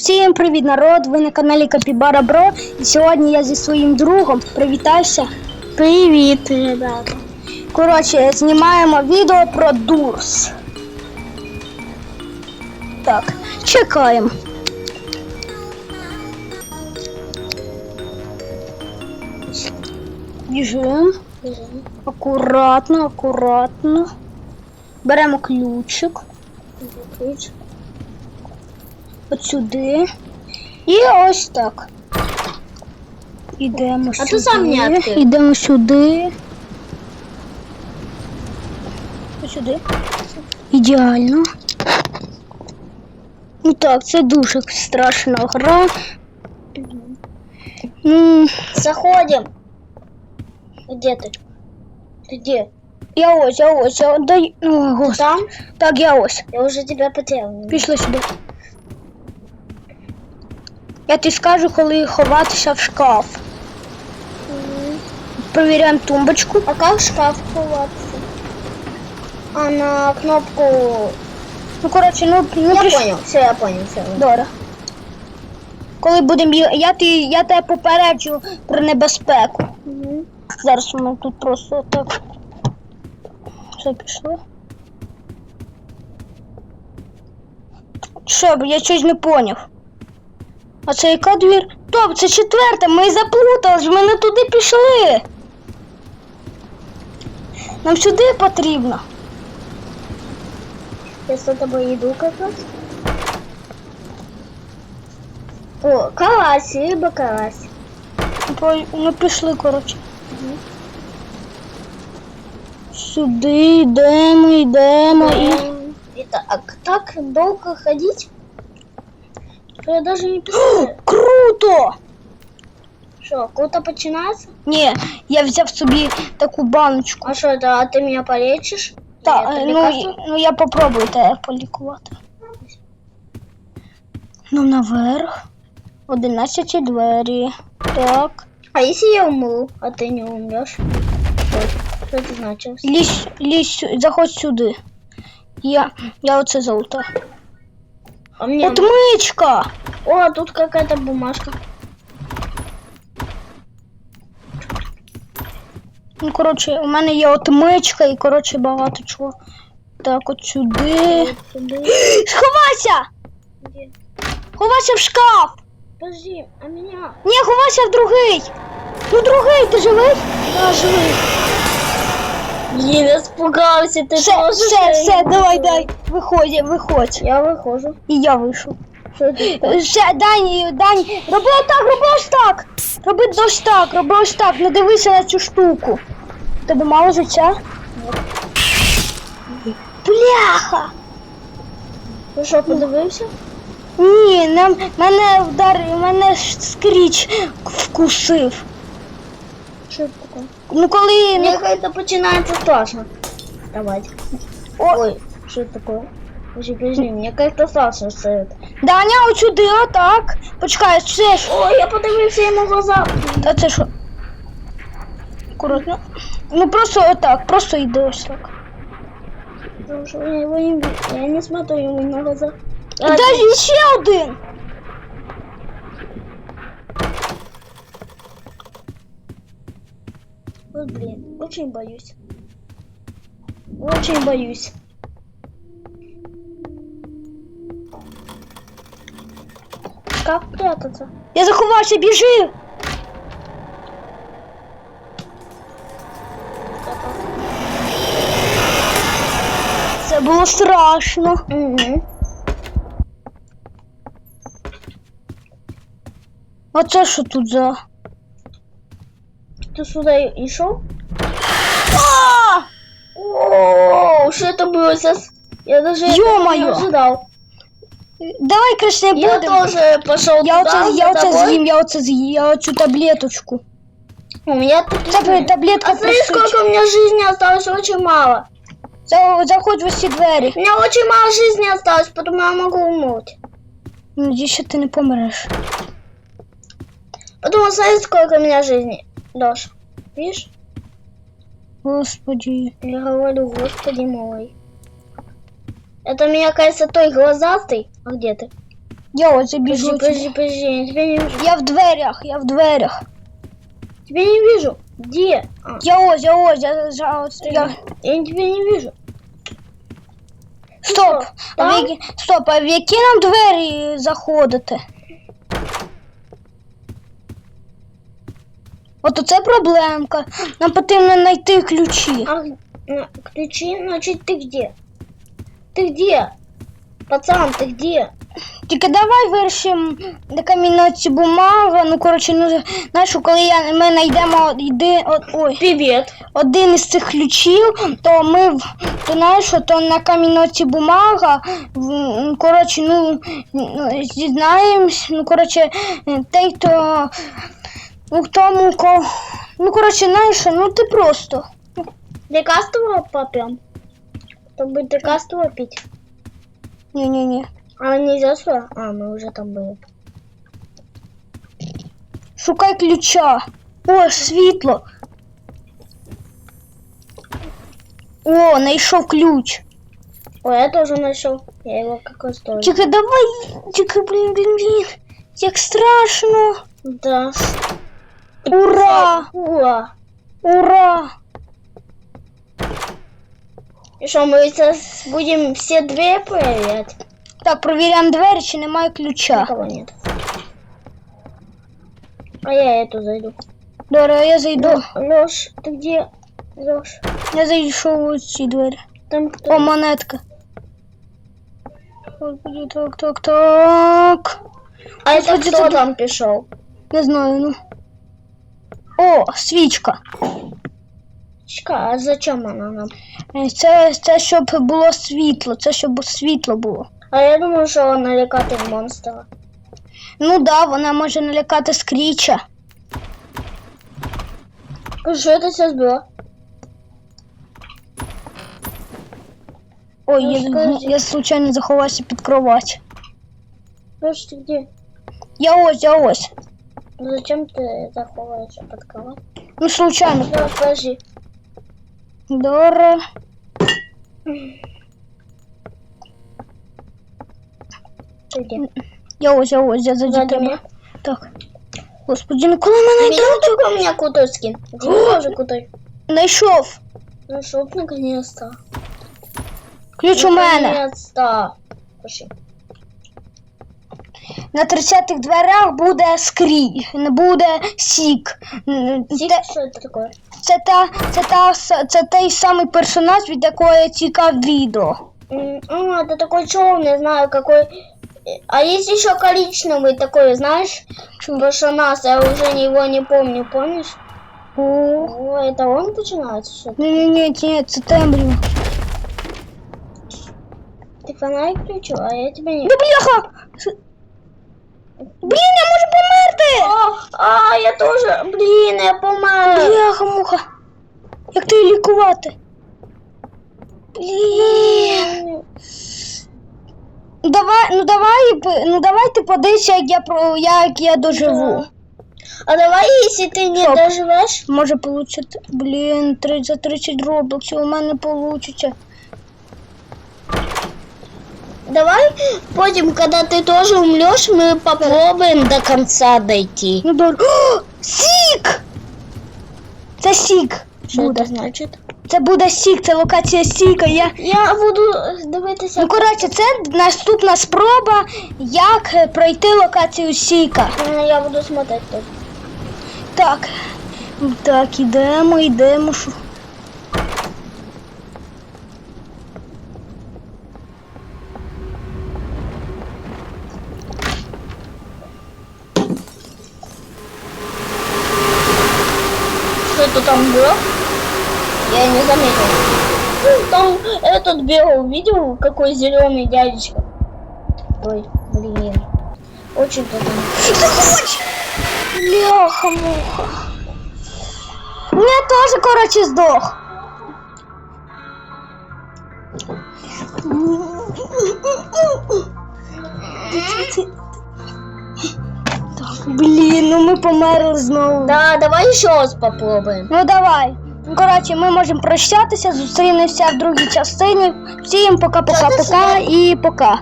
Всім привіт, народ! Ви на каналі Капібара Бро. І сьогодні я зі своїм другом привітаюся. Привіт, ребята. Коротше, знімаємо відео про Дурс. Так, чекаємо. Біжимо. Акуратно, акуратно. Беремо ключик. Ключ. От сюди. І ось так. Ідемо А сюди. ти сам не відкрив. Ідемо сюди. Ось Сюди. Ідеально. Ну так, це дуже страшна гра. Ну, Заходим. Где ты? Ты где? я ось, я ось, я дай. О, Ты господи. там? Так, я ось. Я уже тебя потерял. Пішли сюди. Я тобі скажу, коли ховатися в шкаф. Провіряємо тумбочку. А как в шкаф ховаться? А на кнопку... Ну, коротше, ну, ну я приш- понял, все, я понял, все. Добре. Коли будемо бігати, я, ти, я тебе попереджу про небезпеку. Зараз ми тут просто так. Все пішло. Що, б, я щось не поняв. А це яка двір? Топ, це четверта, ми заплутались, ми не туди пішли. Нам сюди потрібно. Я за тобой иду как раз. О, карась, рыба карась. По- Ну пішли, коротше. Сюди йдемо, йдемо і. Эм, Это, а так долго ходить? Что я даже не представляю. Круто! Что, круто починается? Ні, я взяв собі таку баночку. А что это, а ты меня полечишь? Та, Я е, тобі ну, кажу. і- ну я попробую тебе полікувати. Ну, наверх. Одинадцяті двері. Так. А если я умру, а ты не умрешь? Ой, Что это значит? Лізь, лізь, сю- заходь сюди. Я, я оце залутаю. А мне... Отмичка! О, тут какая-то бумажка. Ну, коротше, у мене є отмичка і, коротше, багато чого. Так, от сюди. Вот сюда. Сховайся! Где? Ховайся в шкаф! Подожди, а меня? Ні, ховайся в другий! Ну другий, ти живий? Да, живый. Я испугался, ты Все, тоже все, живой? все, давай, дай. Виходь, виходь. Я выхожу. І я вийшов. Что это? Все, Дані, Дані, роби отак, роби ось так. Роби ось так, роби ось так. Не дивися на цю штуку. Тебе мало життя? Бляха! Ну что, подивився? Ні, нам, мене вдарив, мене ж скріч вкусив. Что это такое? Ну коли. Мне Ну, как-то начинается страшно. Давайте. о, Ой, что это такое? Подожди, подожди, мне как-то страшно стоит. Даня, от сюди, отак. Почекай, це ж. Ой, я подивився йому в глаза. Та це що? Акуратно. Ну просто отак, просто ось так. Потому что я его не вижу. Я не смотрю ему на глаза. А, Дай ще один. Вот блин, очень боюсь. Очень боюсь. Как прятаться? Я заховався, біжи. Це було страшно. Угу. А це що тут за? Ты сюда и шел? А! О, что это было сейчас? Я даже этого Ё-моё! не ожидал. Давай краще не Я будемо. тоже пошел Я туда, оце, за я оце тобой. з'їм, я оце з'їм, я оцю таблеточку. У меня тут... Це таблетка А знаешь, присуть. сколько у меня жизни осталось? Очень мало. За- Заходь в усі двері. У меня очень мало жизни осталось, поэтому я могу умереть. Надіюсь, що ти не помреш. Потому знаешь, сколько у меня жизни, Даш? Видишь? Господи. Я говорю, господи мой. Это меня, кажется, той глазастый. А где ты? Я ось біжу. Подожди, подожди, подожди, я тебя не вижу. Я в дверях, я в дверях. Тебя не вижу. Где? А, Я ось, я ось, я, я, я... я тебя не вижу. Стоп! що, А в там? які... Стоп, а в які нам двері заходити? От оце проблемка. Нам потрібно знайти ключі. А, на- ключи, значит, ты где? Ты где? Пацан, ты где? Тільки давай вирішимо на камінноці бумага. Ну, коротше, ну знаєш, коли я, ми знайдемо йди, от, ой, Привет. один із цих ключів, то ми то знаєш, то на камінноці бумага. Коротше, ну ну, зізнаємось, ну коротше, той, то ну, тому, ко. Ну, коротше, знаєш, ну ти просто. Лекарство попьем? Чтобы лекарство пить. Ні-ні-ні. А нельзя сюда? А, мы уже там были. Шукай ключа. О, світло. О, знайшов ключ. Ой, я тоже нашел. Я его какой стою. Тільки давай, тільки, блін, блін, блін. Як страшно. Да. Ура! Ура. Ура! И что, мы сейчас будем все двери проверять? Так, провіряємо двері, чи немає ключа. Никого нет. А я эту зайду. Добре, я зайду. Леш, ты где? Леш, Я зайшов у ці двері. там кто? О, монетка. Господи, так, так, так. а это Господи, кто ты- там пришел? Не знаю, ну. О, свічка. Чка, а зачем она нам? Е, Це, це щоб було світло, це щоб світло було. А я думаю, что он налякати монстра. Ну да, вона може налякати скріча. Что это сейчас было? Ой, Ну, я, скажи. я случайно заховався під кровать. Леш, ты где? Я ось, я ось. Зачем ты заховаешься под кровать? Ну, случайно. Леш, подожди. Дора. Я ось, я ось, я за дітей. Так. Господи, ну коли мене йде? Видел, у меня крутой скин? Дима тоже крутой. Знайшов. Ну, наконец-то. Ключ у мене. Наконец-то. Пошли. На 30-х дверях буде скрій, не буде сік. М, Сик, Те- что это такое? Це, та, це, та, с- це той самий персонаж, від якого я тікав відео. М, А, это такой черный, знаю, какой. Э, А есть еще коричневый такой, знаешь, персонаж, я уже его не помню, помнишь? О, О, это он начинается, что ні, ні, ні, ні, це темрява. Ты фонарик включил, а я тебя не... Да бляха! С- Блін, я можу померти! О, а, я тоже, блин, я помер. Бляха, муха. Як ти лікувати? Блін. Давай, ну давай, ну давай ти подивися, як я про як я доживу. А давай, если ты не Стоп. доживешь, Може получити. Блін, 30 за 30 роблоксів у мене получиться. давай потом, когда ты тоже умрешь, мы попробуем до конца дойти. Ну добре. О, сік! Це сік. Что Буде. это значит? Це буде сік, це локація сіка. Я... Я буду дивитися. Ну, коротше, це наступна спроба, як е, пройти локацію сіка. Е, Я буду смотреть тут. Так. Так, ідемо, йдемо. Шу- Что это там было? Я не заметил. Там этот бегал, видел, какой зеленый дядечка? Ой, блин. Очень-то там. Бляха-муха. Я теж, коротше, здох. Так, блін, ну ми померли знову. Да, давай еще раз попробуємо. Ну давай. Ну, Коротше, ми можемо прощатися, зустрінемося в другій частині. Всім пока-пока-пока і пока.